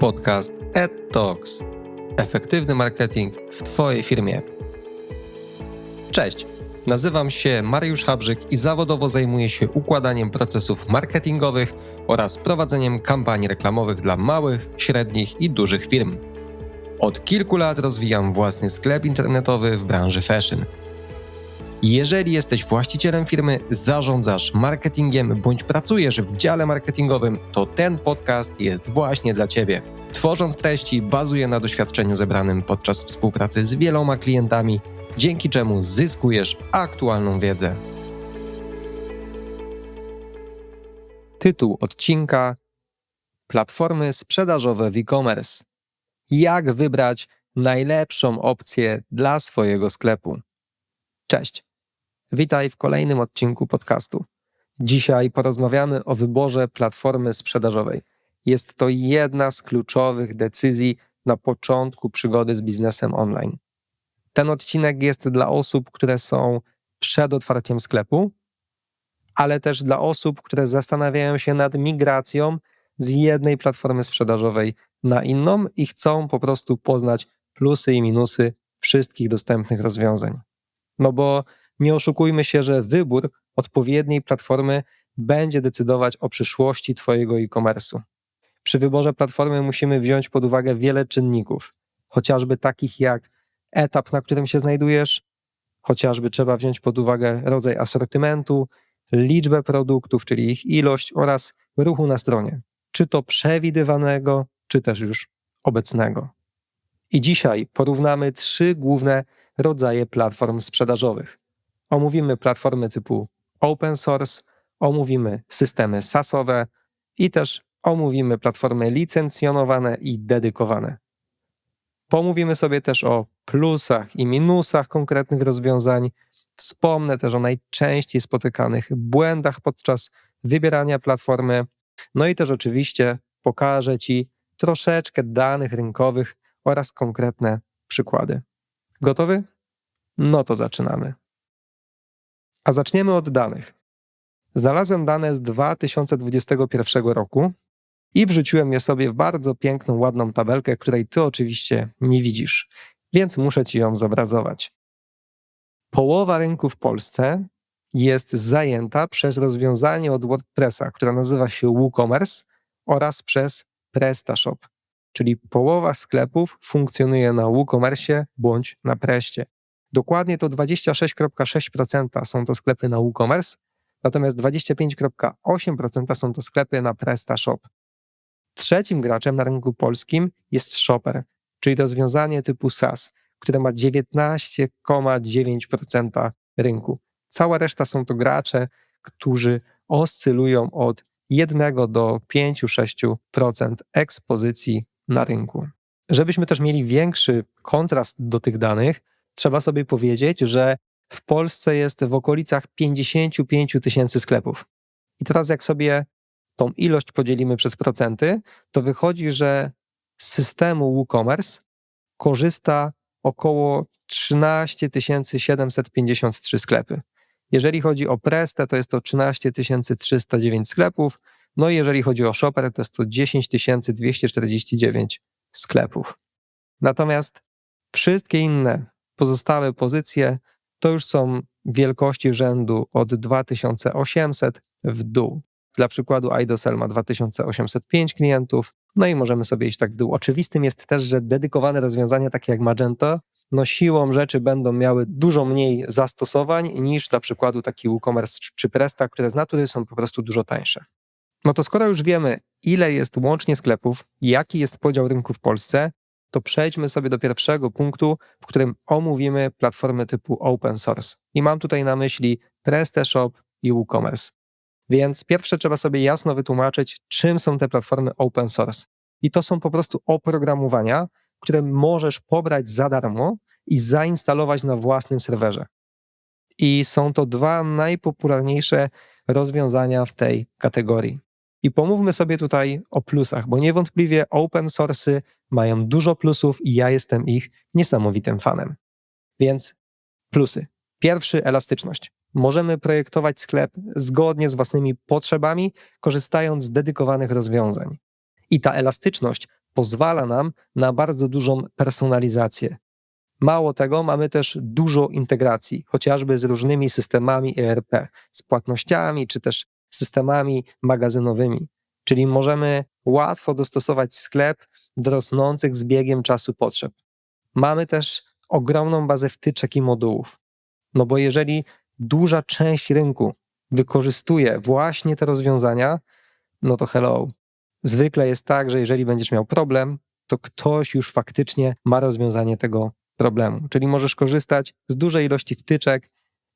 podcast EdTalks. Efektywny marketing w Twojej firmie. Cześć, nazywam się Mariusz Habrzyk i zawodowo zajmuję się układaniem procesów marketingowych oraz prowadzeniem kampanii reklamowych dla małych, średnich i dużych firm. Od kilku lat rozwijam własny sklep internetowy w branży fashion – jeżeli jesteś właścicielem firmy, zarządzasz marketingiem bądź pracujesz w dziale marketingowym, to ten podcast jest właśnie dla Ciebie. Tworząc treści, bazuje na doświadczeniu zebranym podczas współpracy z wieloma klientami, dzięki czemu zyskujesz aktualną wiedzę. Tytuł odcinka: Platformy sprzedażowe w e-commerce. Jak wybrać najlepszą opcję dla swojego sklepu? Cześć. Witaj w kolejnym odcinku podcastu. Dzisiaj porozmawiamy o wyborze platformy sprzedażowej. Jest to jedna z kluczowych decyzji na początku przygody z biznesem online. Ten odcinek jest dla osób, które są przed otwarciem sklepu, ale też dla osób, które zastanawiają się nad migracją z jednej platformy sprzedażowej na inną i chcą po prostu poznać plusy i minusy wszystkich dostępnych rozwiązań. No bo nie oszukujmy się, że wybór odpowiedniej platformy będzie decydować o przyszłości Twojego e-commerce'u. Przy wyborze platformy musimy wziąć pod uwagę wiele czynników, chociażby takich jak etap, na którym się znajdujesz, chociażby trzeba wziąć pod uwagę rodzaj asortymentu, liczbę produktów, czyli ich ilość oraz ruchu na stronie, czy to przewidywanego, czy też już obecnego. I dzisiaj porównamy trzy główne rodzaje platform sprzedażowych. Omówimy platformy typu open source, omówimy systemy SaaSowe i też omówimy platformy licencjonowane i dedykowane. Pomówimy sobie też o plusach i minusach konkretnych rozwiązań. Wspomnę też o najczęściej spotykanych błędach podczas wybierania platformy. No i też oczywiście pokażę Ci troszeczkę danych rynkowych oraz konkretne przykłady. Gotowy? No to zaczynamy. A zaczniemy od danych. Znalazłem dane z 2021 roku i wrzuciłem je sobie w bardzo piękną, ładną tabelkę, której ty oczywiście nie widzisz, więc muszę ci ją zobrazować. Połowa rynku w Polsce jest zajęta przez rozwiązanie od WordPressa, które nazywa się WooCommerce oraz przez PrestaShop, czyli połowa sklepów funkcjonuje na WooCommerce bądź na Preście. Dokładnie to 26,6% są to sklepy na WooCommerce, natomiast 25,8% są to sklepy na PrestaShop. Trzecim graczem na rynku polskim jest Shopper, czyli rozwiązanie typu SaaS, które ma 19,9% rynku. Cała reszta są to gracze, którzy oscylują od 1 do 5-6% ekspozycji na rynku. Żebyśmy też mieli większy kontrast do tych danych, trzeba sobie powiedzieć, że w Polsce jest w okolicach 55 tysięcy sklepów. I teraz, jak sobie tą ilość podzielimy przez procenty, to wychodzi, że z systemu WooCommerce korzysta około 13 753 sklepy. Jeżeli chodzi o Prestę, to jest to 13 309 sklepów. No i jeżeli chodzi o Shopper, to jest to 10 249 sklepów. Natomiast wszystkie inne Pozostałe pozycje to już są wielkości rzędu od 2800 w dół. Dla przykładu iDosel ma 2805 klientów, no i możemy sobie iść tak w dół. Oczywistym jest też, że dedykowane rozwiązania takie jak Magento no siłą rzeczy będą miały dużo mniej zastosowań niż dla przykładu taki WooCommerce czy Presta, które z natury są po prostu dużo tańsze. No to skoro już wiemy, ile jest łącznie sklepów, jaki jest podział rynku w Polsce, to przejdźmy sobie do pierwszego punktu, w którym omówimy platformy typu open source. I mam tutaj na myśli PrestaShop i WooCommerce. Więc pierwsze trzeba sobie jasno wytłumaczyć, czym są te platformy open source. I to są po prostu oprogramowania, które możesz pobrać za darmo i zainstalować na własnym serwerze. I są to dwa najpopularniejsze rozwiązania w tej kategorii. I pomówmy sobie tutaj o plusach, bo niewątpliwie open source'y mają dużo plusów i ja jestem ich niesamowitym fanem. Więc plusy. Pierwszy, elastyczność. Możemy projektować sklep zgodnie z własnymi potrzebami, korzystając z dedykowanych rozwiązań. I ta elastyczność pozwala nam na bardzo dużą personalizację. Mało tego, mamy też dużo integracji, chociażby z różnymi systemami ERP, z płatnościami czy też systemami magazynowymi. Czyli możemy łatwo dostosować sklep do rosnących z biegiem czasu potrzeb. Mamy też ogromną bazę wtyczek i modułów. No bo jeżeli duża część rynku wykorzystuje właśnie te rozwiązania, no to hello. Zwykle jest tak, że jeżeli będziesz miał problem, to ktoś już faktycznie ma rozwiązanie tego problemu. Czyli możesz korzystać z dużej ilości wtyczek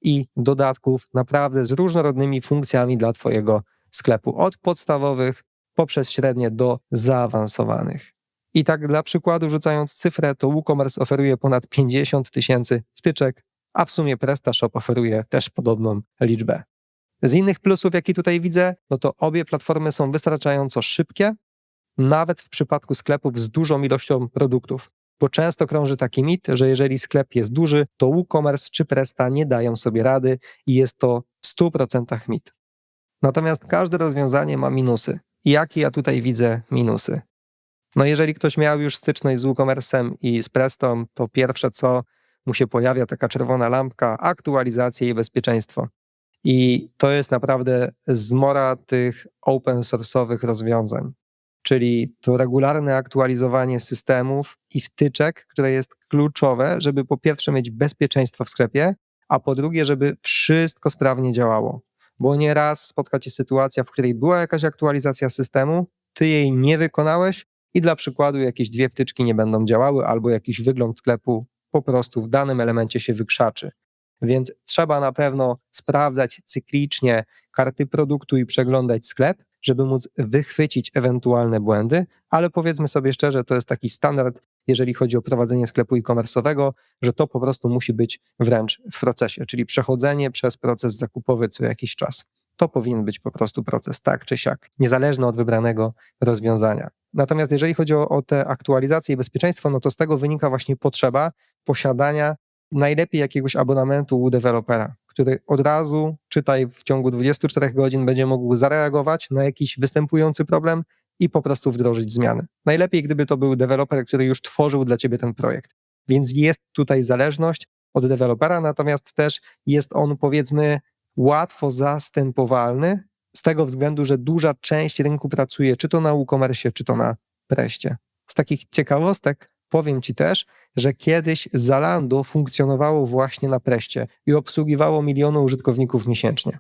i dodatków, naprawdę z różnorodnymi funkcjami dla Twojego sklepu, od podstawowych poprzez średnie do zaawansowanych. I tak dla przykładu, rzucając cyfrę, to WooCommerce oferuje ponad 50 tysięcy wtyczek, a w sumie PrestaShop oferuje też podobną liczbę. Z innych plusów, jakie tutaj widzę, no to obie platformy są wystarczająco szybkie, nawet w przypadku sklepów z dużą ilością produktów. Bo często krąży taki mit, że jeżeli sklep jest duży, to WooCommerce czy Presta nie dają sobie rady i jest to w 100% mit. Natomiast każde rozwiązanie ma minusy. I jakie ja tutaj widzę minusy? No jeżeli ktoś miał już styczność z WooCommerce'em i z Prestą, to pierwsze co mu się pojawia taka czerwona lampka, aktualizacja i bezpieczeństwo. I to jest naprawdę zmora tych open source'owych rozwiązań. Czyli to regularne aktualizowanie systemów i wtyczek, które jest kluczowe, żeby po pierwsze mieć bezpieczeństwo w sklepie, a po drugie, żeby wszystko sprawnie działało. Bo nieraz spotka cię sytuacja, w której była jakaś aktualizacja systemu, ty jej nie wykonałeś i dla przykładu jakieś dwie wtyczki nie będą działały, albo jakiś wygląd sklepu po prostu w danym elemencie się wykrzaczy. Więc trzeba na pewno sprawdzać cyklicznie karty produktu i przeglądać sklep, żeby móc wychwycić ewentualne błędy, ale powiedzmy sobie szczerze, to jest taki standard, jeżeli chodzi o prowadzenie sklepu e-commerce'owego, że to po prostu musi być wręcz w procesie, czyli przechodzenie przez proces zakupowy co jakiś czas. To powinien być po prostu proces tak czy siak, niezależny od wybranego rozwiązania. Natomiast jeżeli chodzi o, o te aktualizacje i bezpieczeństwo, no to z tego wynika właśnie potrzeba posiadania najlepiej jakiegoś abonamentu u dewelopera, który od razu, czytaj w ciągu 24 godzin, będzie mógł zareagować na jakiś występujący problem i po prostu wdrożyć zmiany. Najlepiej, gdyby to był deweloper, który już tworzył dla ciebie ten projekt. Więc jest tutaj zależność od dewelopera, natomiast też jest on, powiedzmy, łatwo zastępowalny z tego względu, że duża część rynku pracuje czy to na e-commerce, czy to na preście. Z takich ciekawostek powiem Ci też, że kiedyś Zalando funkcjonowało właśnie na preście i obsługiwało miliony użytkowników miesięcznie.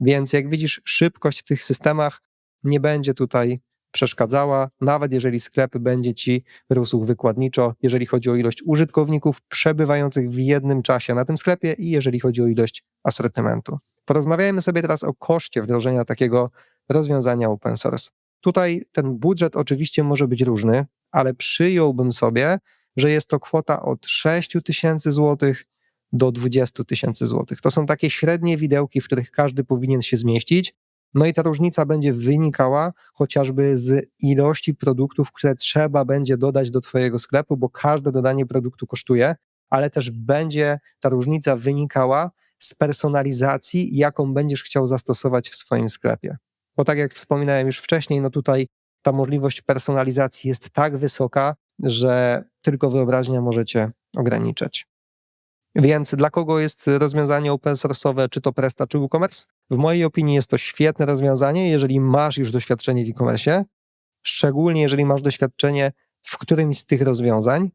Więc jak widzisz, szybkość w tych systemach nie będzie tutaj przeszkadzała, nawet jeżeli sklep będzie Ci rósł wykładniczo, jeżeli chodzi o ilość użytkowników przebywających w jednym czasie na tym sklepie i jeżeli chodzi o ilość asortymentu. Porozmawiajmy sobie teraz o koszcie wdrożenia takiego rozwiązania open source. Tutaj ten budżet oczywiście może być różny, ale przyjąłbym sobie, że jest to kwota od 6 tysięcy złotych do 20 tysięcy złotych. To są takie średnie widełki, w których każdy powinien się zmieścić. No i ta różnica będzie wynikała chociażby z ilości produktów, które trzeba będzie dodać do Twojego sklepu, bo każde dodanie produktu kosztuje, ale też będzie ta różnica wynikała z personalizacji, jaką będziesz chciał zastosować w swoim sklepie. Bo tak jak wspominałem już wcześniej, no tutaj ta możliwość personalizacji jest tak wysoka, że tylko wyobraźnia możecie ograniczać. Więc dla kogo jest rozwiązanie open source'owe, czy to Presta, czy WooCommerce? W mojej opinii jest to świetne rozwiązanie, jeżeli masz już doświadczenie w e-commerce, szczególnie jeżeli masz doświadczenie w którymś z tych rozwiązań,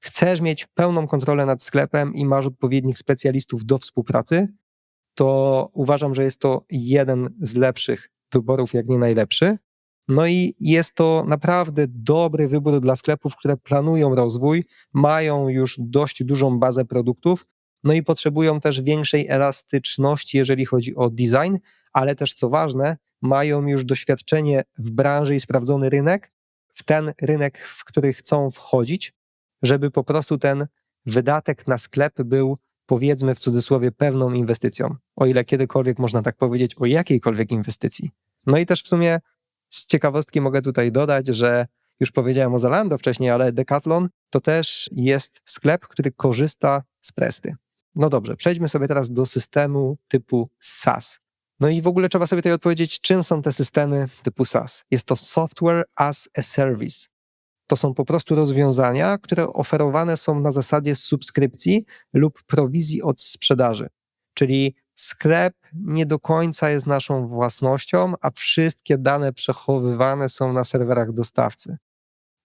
chcesz mieć pełną kontrolę nad sklepem i masz odpowiednich specjalistów do współpracy, to uważam, że jest to jeden z lepszych wyborów, jak nie najlepszy. No i jest to naprawdę dobry wybór dla sklepów, które planują rozwój, mają już dość dużą bazę produktów, no i potrzebują też większej elastyczności, jeżeli chodzi o design, ale też co ważne, mają już doświadczenie w branży i sprawdzony rynek, w ten rynek, w który chcą wchodzić, żeby po prostu ten wydatek na sklep był, powiedzmy w cudzysłowie, pewną inwestycją. O ile kiedykolwiek można tak powiedzieć o jakiejkolwiek inwestycji. No i też w sumie z ciekawostki mogę tutaj dodać, że już powiedziałem o Zalando wcześniej, ale Decathlon to też jest sklep, który korzysta z Presty. No dobrze, przejdźmy sobie teraz do systemu typu SaaS. No i w ogóle trzeba sobie tutaj odpowiedzieć, czym są te systemy typu SaaS. Jest to Software as a Service. to są po prostu rozwiązania, które oferowane są na zasadzie subskrypcji lub prowizji od sprzedaży. Czyli sklep nie do końca jest naszą własnością, a wszystkie dane przechowywane są na serwerach dostawcy.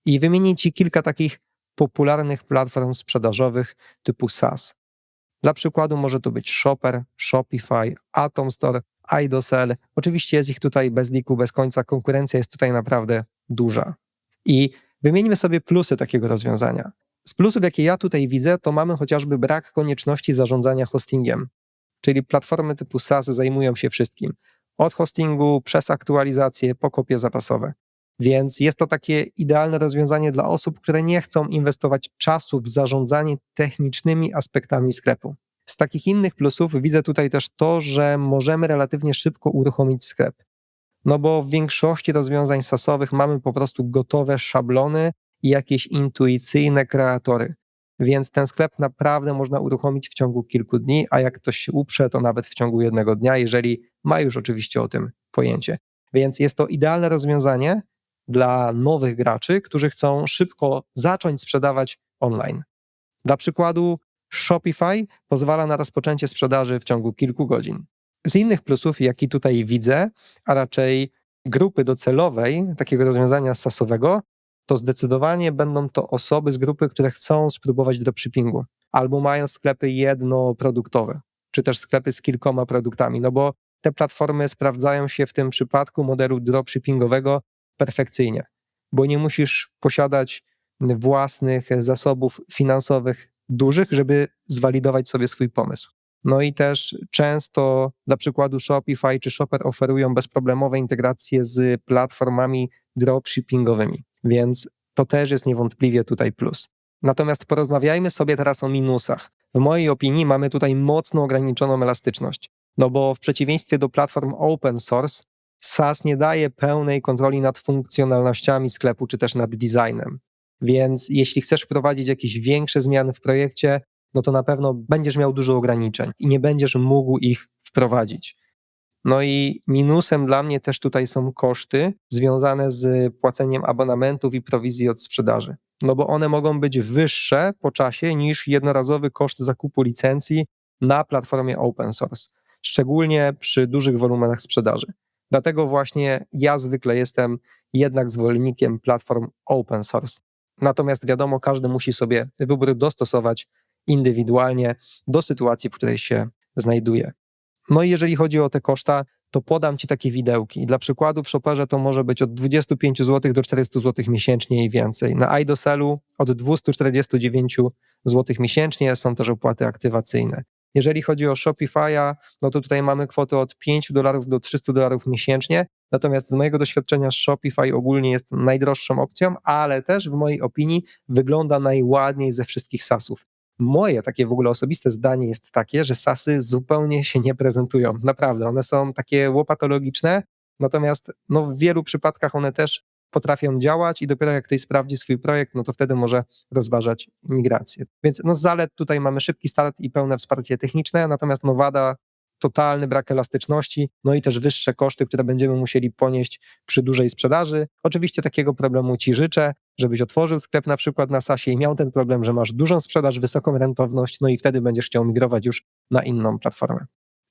I wymienię Ci kilka takich popularnych platform sprzedażowych typu SaaS. Dla przykładu może to być Shopper, Shopify, Atom Store, iDosell. Oczywiście jest ich tutaj bez liku, bez końca. Konkurencja jest tutaj naprawdę duża. I wymieńmy sobie plusy takiego rozwiązania. Z plusów, jakie ja tutaj widzę, to mamy chociażby brak konieczności zarządzania hostingiem. Czyli platformy typu SaaS zajmują się wszystkim. Od hostingu przez aktualizację po kopie zapasowe. Więc jest to takie idealne rozwiązanie dla osób, które nie chcą inwestować czasu w zarządzanie technicznymi aspektami sklepu. Z takich innych plusów widzę tutaj też to, że możemy relatywnie szybko uruchomić sklep. No bo w większości rozwiązań sasowych mamy po prostu gotowe szablony i jakieś intuicyjne kreatory. Więc ten sklep naprawdę można uruchomić w ciągu kilku dni, a jak ktoś się uprze, to nawet w ciągu jednego dnia, jeżeli ma już oczywiście o tym pojęcie. Więc jest to idealne rozwiązanie dla nowych graczy, którzy chcą szybko zacząć sprzedawać online. Dla przykładu, Shopify pozwala na rozpoczęcie sprzedaży w ciągu kilku godzin. Z innych plusów, jaki tutaj widzę, a raczej grupy docelowej takiego rozwiązania SaaSowego, to zdecydowanie będą to osoby z grupy, które chcą spróbować dropshippingu albo mają sklepy jednoproduktowe, czy też sklepy z kilkoma produktami, no bo te platformy sprawdzają się w tym przypadku modelu dropshippingowego perfekcyjnie, bo nie musisz posiadać własnych zasobów finansowych dużych, żeby zwalidować sobie swój pomysł. No i też często, dla przykładu Shopify czy Shopper oferują bezproblemowe integracje z platformami dropshippingowymi, więc to też jest niewątpliwie tutaj plus. Natomiast porozmawiajmy sobie teraz o minusach. W mojej opinii mamy tutaj mocno ograniczoną elastyczność, no bo w przeciwieństwie do platform open source, SaaS nie daje pełnej kontroli nad funkcjonalnościami sklepu czy też nad designem. Więc jeśli chcesz wprowadzić jakieś większe zmiany w projekcie, no to na pewno będziesz miał dużo ograniczeń i nie będziesz mógł ich wprowadzić. No i minusem dla mnie też tutaj są koszty związane z płaceniem abonamentów i prowizji od sprzedaży. No bo one mogą być wyższe po czasie niż jednorazowy koszt zakupu licencji na platformie open source, szczególnie przy dużych wolumenach sprzedaży. Dlatego właśnie ja zwykle jestem jednak zwolennikiem platform open source. Natomiast wiadomo, każdy musi sobie wybór dostosować indywidualnie do sytuacji, w której się znajduje. No i jeżeli chodzi o te koszta, to podam Ci takie widełki. Dla przykładu w Shopperze to może być od 25 zł do 400 zł miesięcznie i więcej. Na iDosellu od 249 zł miesięcznie są też opłaty aktywacyjne. Jeżeli chodzi o Shopify'a, no to tutaj mamy kwotę od 5 dolarów do 300 dolarów miesięcznie, natomiast z mojego doświadczenia Shopify ogólnie jest najdroższą opcją, ale też w mojej opinii wygląda najładniej ze wszystkich SaaSów. Moje takie w ogóle osobiste zdanie jest takie, że SASy zupełnie się nie prezentują. Naprawdę, one są takie łopatologiczne, natomiast no, w wielu przypadkach one też potrafią działać i dopiero jak ktoś sprawdzi swój projekt, no to wtedy może rozważać migrację. Więc no z zalet tutaj mamy szybki start i pełne wsparcie techniczne, natomiast no wada totalny brak elastyczności, no i też wyższe koszty, które będziemy musieli ponieść przy dużej sprzedaży. Oczywiście takiego problemu Ci życzę, żebyś otworzył sklep na przykład na SASie i miał ten problem, że masz dużą sprzedaż, wysoką rentowność, no i wtedy będziesz chciał migrować już na inną platformę.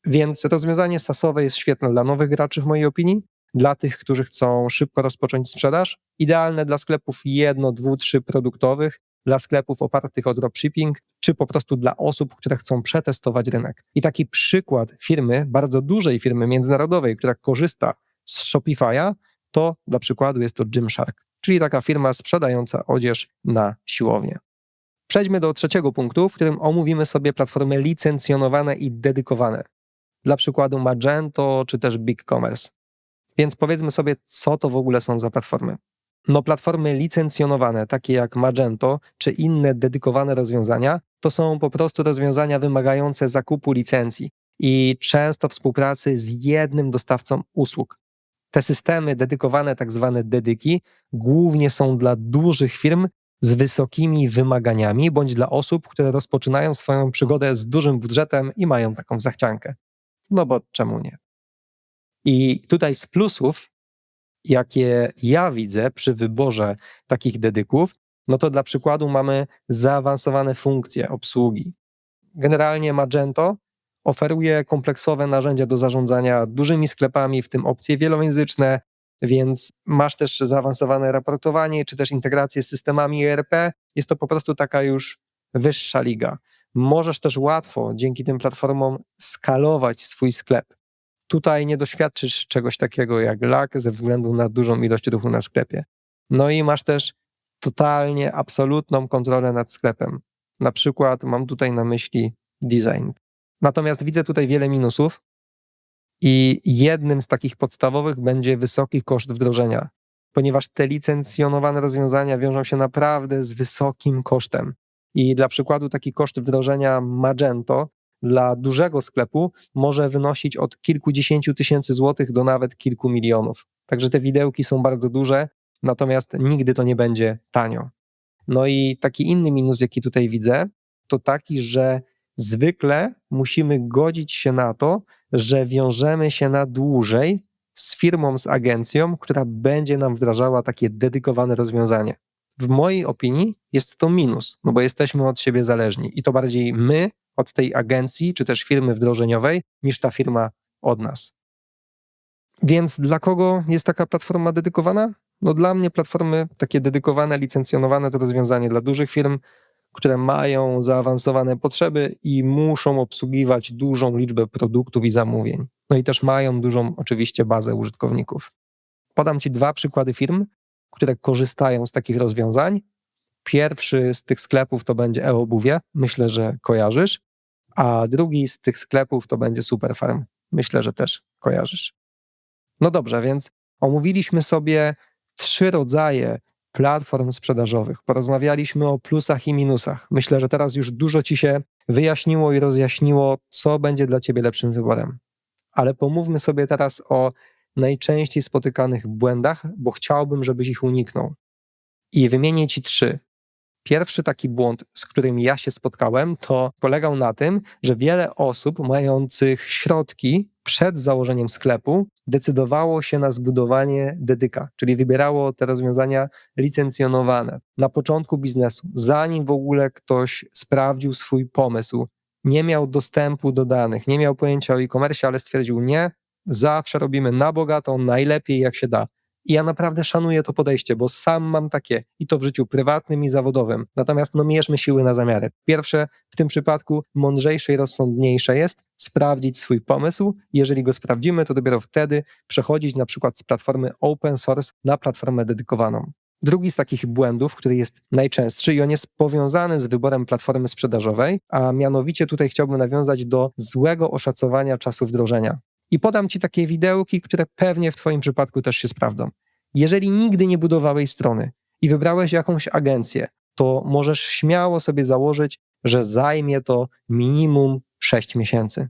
Więc rozwiązanie SASowe jest świetne dla nowych graczy w mojej opinii, dla tych, którzy chcą szybko rozpocząć sprzedaż, idealne dla sklepów jedno, dwu, trzy produktowych, dla sklepów opartych o dropshipping, czy po prostu dla osób, które chcą przetestować rynek. I taki przykład firmy, bardzo dużej firmy międzynarodowej, która korzysta z Shopify'a, to dla przykładu jest to Gymshark, czyli taka firma sprzedająca odzież na siłownię. Przejdźmy do trzeciego punktu, w którym omówimy sobie platformy licencjonowane i dedykowane. Dla przykładu Magento czy też BigCommerce. Więc powiedzmy sobie, co to w ogóle są za platformy. No, platformy licencjonowane, takie jak Magento czy inne dedykowane rozwiązania, to są po prostu rozwiązania wymagające zakupu licencji i często współpracy z jednym dostawcą usług. Te systemy dedykowane, tak zwane dedyki, głównie są dla dużych firm z wysokimi wymaganiami, bądź dla osób, które rozpoczynają swoją przygodę z dużym budżetem i mają taką zachciankę. No bo czemu nie? I tutaj z plusów jakie ja widzę przy wyborze takich dedyków, no to dla przykładu mamy zaawansowane funkcje obsługi. Generalnie Magento oferuje kompleksowe narzędzia do zarządzania dużymi sklepami, w tym opcje wielojęzyczne, więc masz też zaawansowane raportowanie, czy też integrację z systemami ERP. Jest to po prostu taka już wyższa liga. Możesz też łatwo dzięki tym platformom skalować swój sklep. Tutaj nie doświadczysz czegoś takiego jak lag ze względu na dużą ilość ruchu na sklepie. No i masz też totalnie, absolutną kontrolę nad sklepem. Na przykład mam tutaj na myśli design. Natomiast widzę tutaj wiele minusów i jednym z takich podstawowych będzie wysoki koszt wdrożenia, ponieważ te licencjonowane rozwiązania wiążą się naprawdę z wysokim kosztem. I dla przykładu taki koszt wdrożenia Magento dla dużego sklepu może wynosić od kilkudziesięciu tysięcy złotych do nawet kilku milionów. Także te widełki są bardzo duże, natomiast nigdy to nie będzie tanio. No i taki inny minus, jaki tutaj widzę, to taki, że zwykle musimy godzić się na to, że wiążemy się na dłużej z firmą, z agencją, która będzie nam wdrażała takie dedykowane rozwiązanie. W mojej opinii jest to minus, no bo jesteśmy od siebie zależni i to bardziej my od tej agencji czy też firmy wdrożeniowej, niż ta firma od nas. Więc dla kogo jest taka platforma dedykowana? No dla mnie platformy takie dedykowane, licencjonowane to rozwiązanie dla dużych firm, które mają zaawansowane potrzeby i muszą obsługiwać dużą liczbę produktów i zamówień. No i też mają dużą oczywiście bazę użytkowników. Podam Ci dwa przykłady firm, które korzystają z takich rozwiązań. Pierwszy z tych sklepów to będzie e-obuwie, myślę, że kojarzysz, a drugi z tych sklepów to będzie Superfarm. Myślę, że też kojarzysz. No dobrze, więc omówiliśmy sobie trzy rodzaje platform sprzedażowych. Porozmawialiśmy o plusach i minusach. Myślę, że teraz już dużo Ci się wyjaśniło i rozjaśniło, co będzie dla Ciebie lepszym wyborem. Ale pomówmy sobie teraz o najczęściej spotykanych błędach, bo chciałbym, żebyś ich uniknął. I wymienię Ci trzy. Pierwszy taki błąd, z którym ja się spotkałem, to polegał na tym, że wiele osób mających środki przed założeniem sklepu decydowało się na zbudowanie dedyka, czyli wybierało te rozwiązania licencjonowane na początku biznesu, zanim w ogóle ktoś sprawdził swój pomysł, nie miał dostępu do danych, nie miał pojęcia o e-commerce, ale stwierdził nie, zawsze robimy na bogato, najlepiej jak się da. I ja naprawdę szanuję to podejście, bo sam mam takie i to w życiu prywatnym i zawodowym. Natomiast no mierzmy siły na zamiary. Pierwsze, w tym przypadku mądrzejsze i rozsądniejsze jest sprawdzić swój pomysł. Jeżeli go sprawdzimy, to dopiero wtedy przechodzić na przykład z platformy open source na platformę dedykowaną. Drugi z takich błędów, który jest najczęstszy i on jest powiązany z wyborem platformy sprzedażowej, a mianowicie tutaj chciałbym nawiązać do złego oszacowania czasu wdrożenia. I podam Ci takie widełki, które pewnie w Twoim przypadku też się sprawdzą. Jeżeli nigdy nie budowałeś strony i wybrałeś jakąś agencję, to możesz śmiało sobie założyć, że zajmie to minimum 6 miesięcy.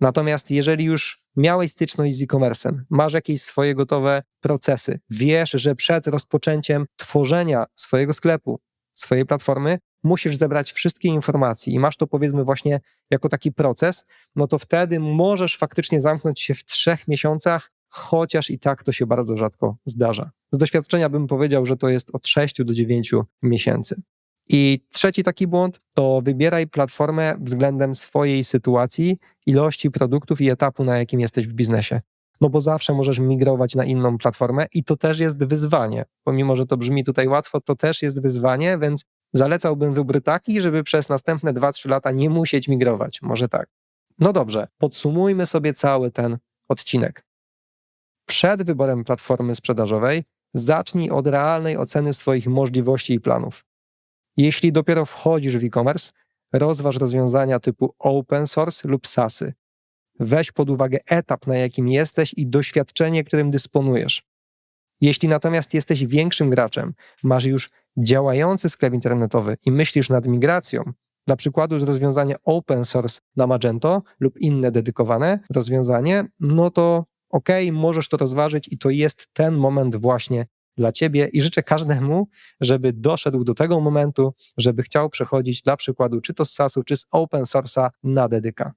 Natomiast jeżeli już miałeś styczność z e-commerce'em, masz jakieś swoje gotowe procesy, wiesz, że przed rozpoczęciem tworzenia swojego sklepu, swojej platformy, musisz zebrać wszystkie informacje i masz to powiedzmy właśnie jako taki proces, no to wtedy możesz faktycznie zamknąć się w trzech miesiącach, chociaż i tak to się bardzo rzadko zdarza. Z doświadczenia bym powiedział, że to jest od 6 do 9 miesięcy. I trzeci taki błąd to wybieraj platformę względem swojej sytuacji, ilości produktów i etapu, na jakim jesteś w biznesie. No bo zawsze możesz migrować na inną platformę i to też jest wyzwanie. Pomimo, że to brzmi tutaj łatwo, to też jest wyzwanie, więc zalecałbym wybór taki, żeby przez następne 2-3 lata nie musieć migrować. Może tak. No dobrze, podsumujmy sobie cały ten odcinek. Przed wyborem platformy sprzedażowej zacznij od realnej oceny swoich możliwości i planów. Jeśli dopiero wchodzisz w e-commerce, rozważ rozwiązania typu open source lub SASy. Weź pod uwagę etap, na jakim jesteś i doświadczenie, którym dysponujesz. Jeśli natomiast jesteś większym graczem, masz już działający sklep internetowy i myślisz nad migracją, na przykładu z rozwiązania open source na Magento lub inne dedykowane rozwiązanie, no to ok, możesz to rozważyć i to jest ten moment właśnie dla ciebie i życzę każdemu, żeby doszedł do tego momentu, żeby chciał przechodzić dla przykładu czy to z SASu, czy z open source'a na dedyka.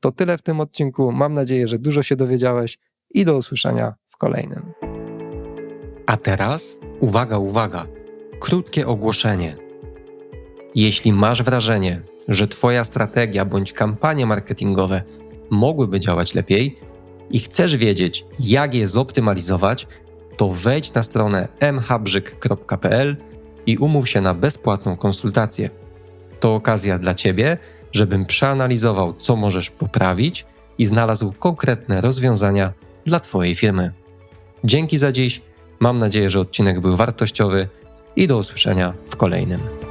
To tyle w tym odcinku. Mam nadzieję, że dużo się dowiedziałeś i do usłyszenia w kolejnym. A teraz uwaga, uwaga. Krótkie ogłoszenie. Jeśli masz wrażenie, że Twoja strategia bądź kampanie marketingowe mogłyby działać lepiej i chcesz wiedzieć, jak je zoptymalizować, to wejdź na stronę mhabrzyk.pl i umów się na bezpłatną konsultację. To okazja dla Ciebie, żebym przeanalizował, co możesz poprawić i znalazł konkretne rozwiązania dla Twojej firmy. Dzięki za dziś. Mam nadzieję, że odcinek był wartościowy i do usłyszenia w kolejnym.